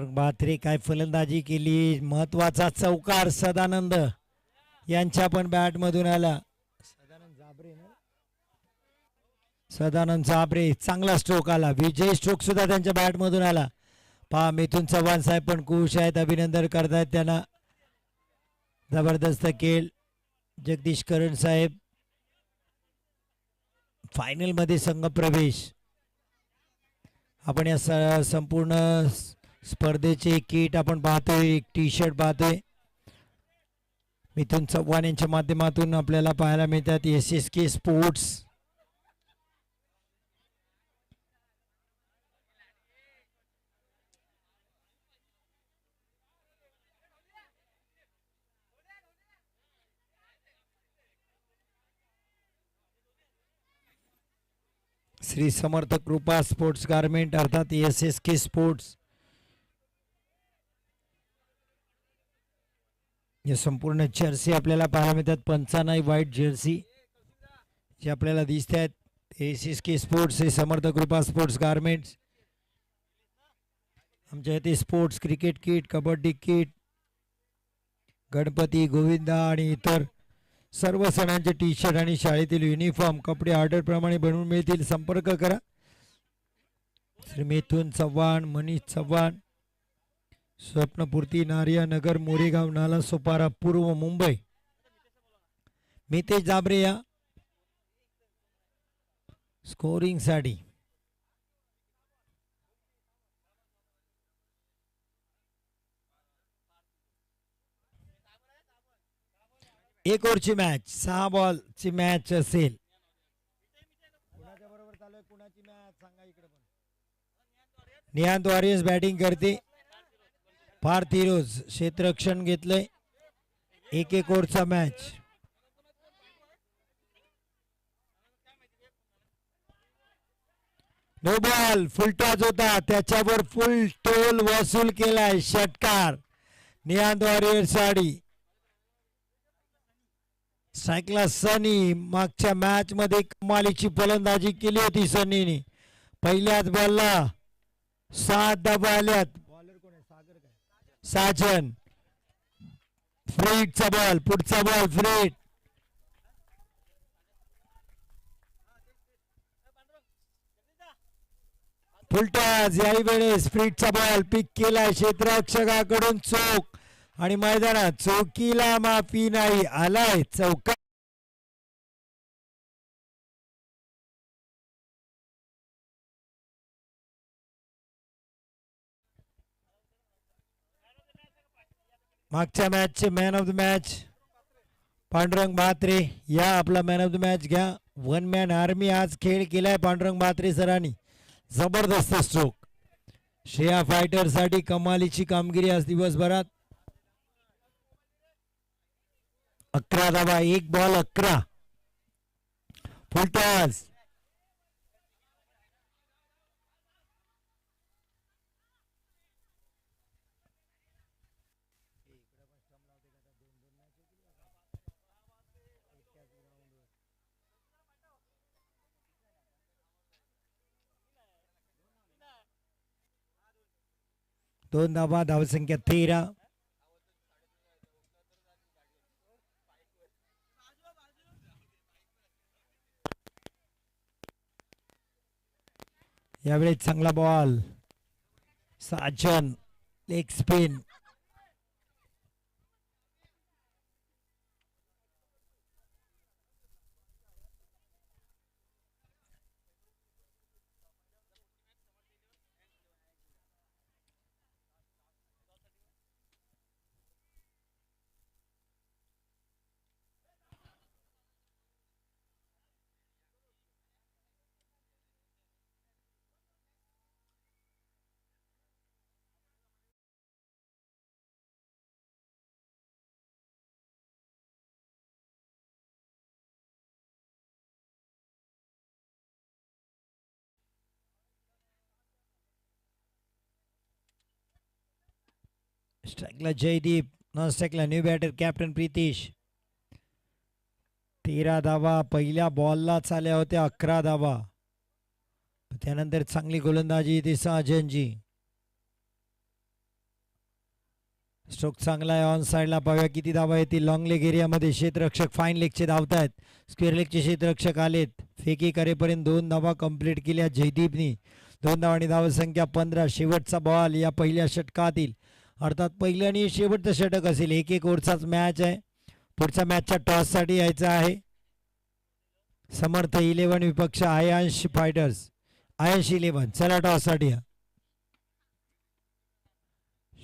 बाथरे काय फलंदाजी केली. महत्त्वाचा चौकार सदानंद यांच्या पण बॅट मधून आला. सदानंद जाबरे ना? सदानंद जाबरे चांगला स्ट्रोक आला. विजय स्ट्रोक सुद्धा त्यांच्या बॅट मधून आला. पहा मिथून चव्हाण साहेब पण खुश आहेत. अभिनंदन करतायत त्यांना. जबरदस्त खेळ. जगदीश करण साहेब. फायनलमध्ये संघ प्रवेश आपण या स- संपूर्ण स्पर्धेचे किट आपण पाहतोय एक टी शर्ट पाहतोय. मिथून चव्हाण यांच्या माध्यमातून आपल्याला पाहायला मिळतात S S K sports Shri Samarth Krupa sports garment अर्थात एस एस के स्पोर्ट्स या संपूर्ण जर्सी आपल्याला पाहायला मिळतात. पंचानाई व्हाईट जर्सी जे आपल्याला दिसत आहेत. एस के स्पोर्ट्स हे समर्थ कृपा स्पोर्ट्स गारमेंट्स आमच्या इथे sports cricket kit kabaddi kit Ganpati Govinda आणि इतर सर्व सणांचे टी शर्ट आणि शाळेतील युनिफॉर्म कपडे ऑर्डरप्रमाणे बनवून मिळतील. संपर्क करा. श्री मिथून चव्हाण मनीष चव्हाण स्वप्नपूर्ती नारिया नगर मोरेगाव नाला सोपारा पूर्व मुंबई. मितेश जाबरे या स्कोरिंगसाठी एक ओव्हरची मॅच सहा बॉलची मॅच असेल. कुणाच्या बरोबर चालू कुणाची मॅच सांगा इकडे पण निहांत वॉरियर्स बॅटिंग करते. फार तिरोज क्षेत्ररक्षण घेतलंय. एक एक ओव्हरचा match no ball full toss होता. त्याच्यावर फुल टोल वसूल केलाय षटकार. निहांत वॉरियर साडी. सायकला सनी मागच्या मॅच मध्ये कमालीची फलंदाजी केली होती सनीने. पहिल्याच बॉलला सात धाबा आल्यात बॉलर कोण आहे सागर काय साजन. फ्रीटचा बॉल पुढचा ball free hit full toss याही वेळेस फ्रीटचा बॉल पिक केलाय क्षेत्ररक्षकाकडून चोख आणि मैदानात चौकीला माफी नाही आलाय चौका. मागच्या मॅचचे man of the match Pandurang Mhatre. या आपला मॅन ऑफ द मॅच घ्या. वन मॅन आर्मी आज खेळ केलाय पांडुरंग म्हात्रे सरांनी. जबरदस्त स्ट्रोक श्रेया फायटरसाठी कमालीची कामगिरी आज दिवसभरात. अकरा धावा एक बॉल अकरा. फुलटॉस. दोन धावा धावसंख्या तेरा यावेळी चांगला बॉल साजन लेग स्पिन स्ट्राईकला जयदीप नॉन स्ट्राईकला न्यू बॅटर कॅप्टन प्रितीश तेरा धावा पहिल्या बॉललाच आल्या होत्या अकरा धावा. त्यानंतर चांगली गोलंदाजी ती साजनजी. स्ट्रोक चांगला आहे ऑन साईडला पाहूया किती धावा येतील. लॉंग लेग एरियामध्ये क्षेत्ररक्षक फाईन लेगचे धावत आहेत स्क्वेअर लेगचे क्षेत्ररक्षक आलेत. फेकी करेपर्यंत दोन धावा कंप्लीट केल्या जयदीपनी. दोन धावांनी धावसंख्या पंधरा. शेवटचा बॉल या पहिल्या षटकातील. अर्थात पहिलं आणि शेवटचं षटक असेल. एक एक ओव्हरचाच मॅच आहे. पुढच्या मॅचच्या टॉससाठी यायचं आहे. समर्थ इलेव्हन विपक्ष आयांश फायटर्स आयांश इलेव्हन चला टॉससाठी या.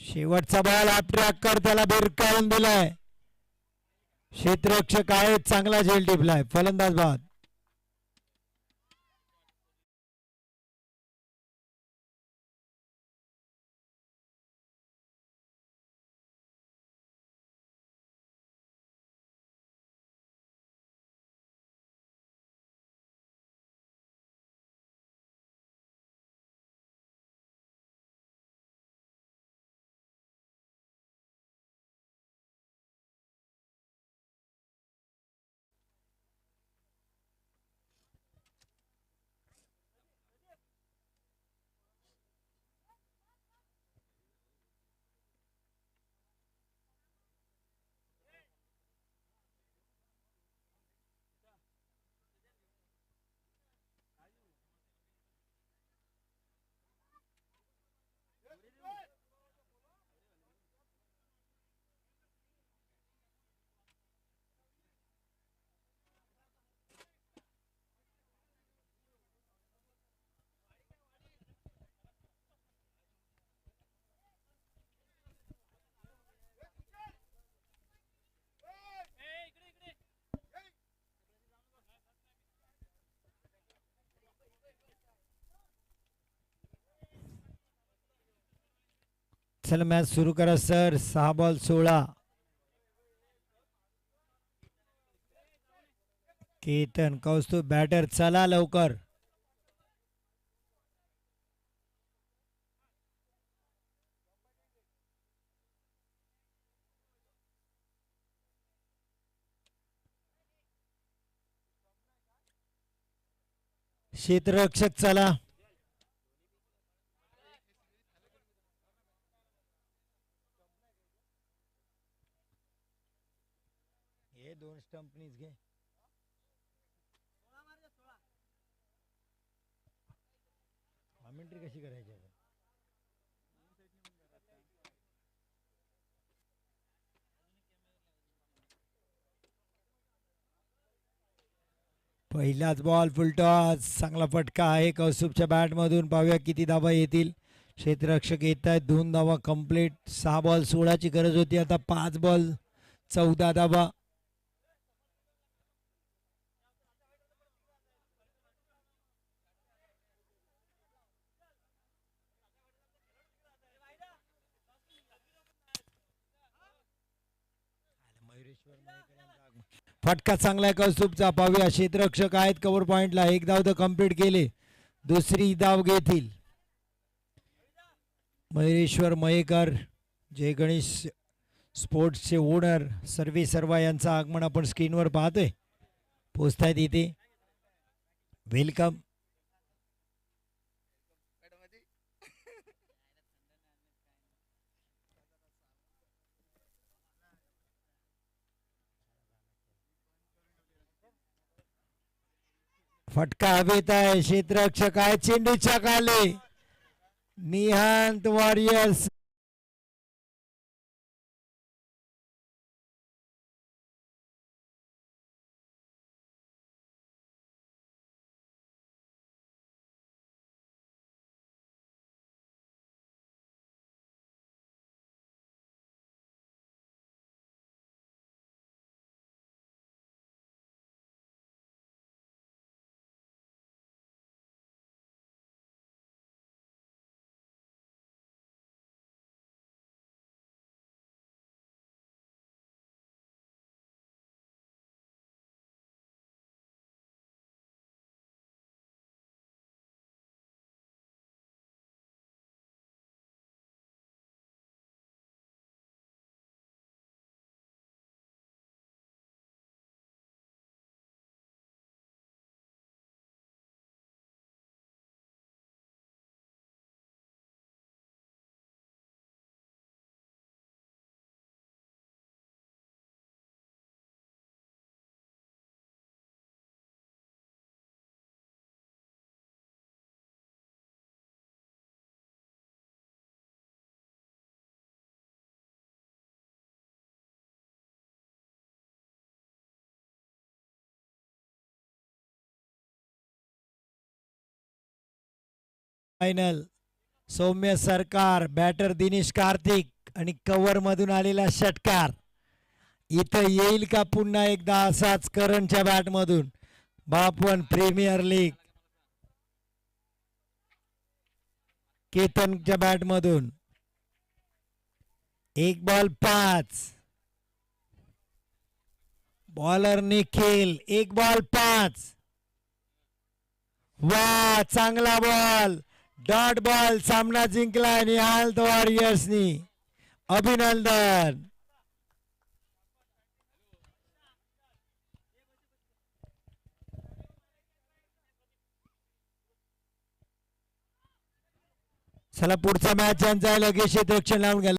शेवटचा बॉल ट्रॅक कर त्याला बिरकावून दिलाय. क्षेत्ररक्षक आहे चांगला झेल टिपलाय. फलंदाज बाद. चला मॅच सुरू करा सर. सहा बॉल सोळा केतन कौस्तुभ बॅटर चला लवकर. क्षेत्ररक्षक चला. हे घे. कॉमेंट्री कशी करायची पहिलाच बॉल फुलटॉस चांगला फटका आहे. कौस्तुभच्या बॅटमधून पाहूया किती धावा येतील. क्षेत्ररक्षक येत आहेत. दोन धावा कंप्लीट सहा बॉल सोळाची गरज होती. आता पाच बॉल चौदा धावा. फटका चांगला आहे कौस्तुभचा. पाहूया क्षेत्ररक्षक आहेत कव्हर पॉइंटला एक धाव तर कंप्लीट केले. दुसरी धाव घेतील. मयुरेश्वर मयेकर जय गणेश स्पोर्ट्सचे ओनर सर्वे सर्वा यांचं आगमन आपण स्क्रीनवर पाहतोय. पोचतायत इथे. वेलकम फटका हवेत आहे क्षेत्ररक्षक आहे चेंडूच्या खाली. निहांत वॉरियर्स फायनल सौम्य सरकार बॅटर दिनेश कार्तिक आणि कव्हर मधून आलेला षटकार. इथं येईल का पुन्हा एकदा असाच करणच्या बॅट मधून? बापवन प्रीमियर लीग केतनच्या बॅट मधून. एक बॉल पाच. बॉलर निखिल एक बॉल पाच. वा चांगला बॉल डॉट बॉल सामना जिंकला निहाल वॉरियर्सनी अभिनंदन. चला पुढचा मॅच यांचा लगेच दक्षिण लावून घ्या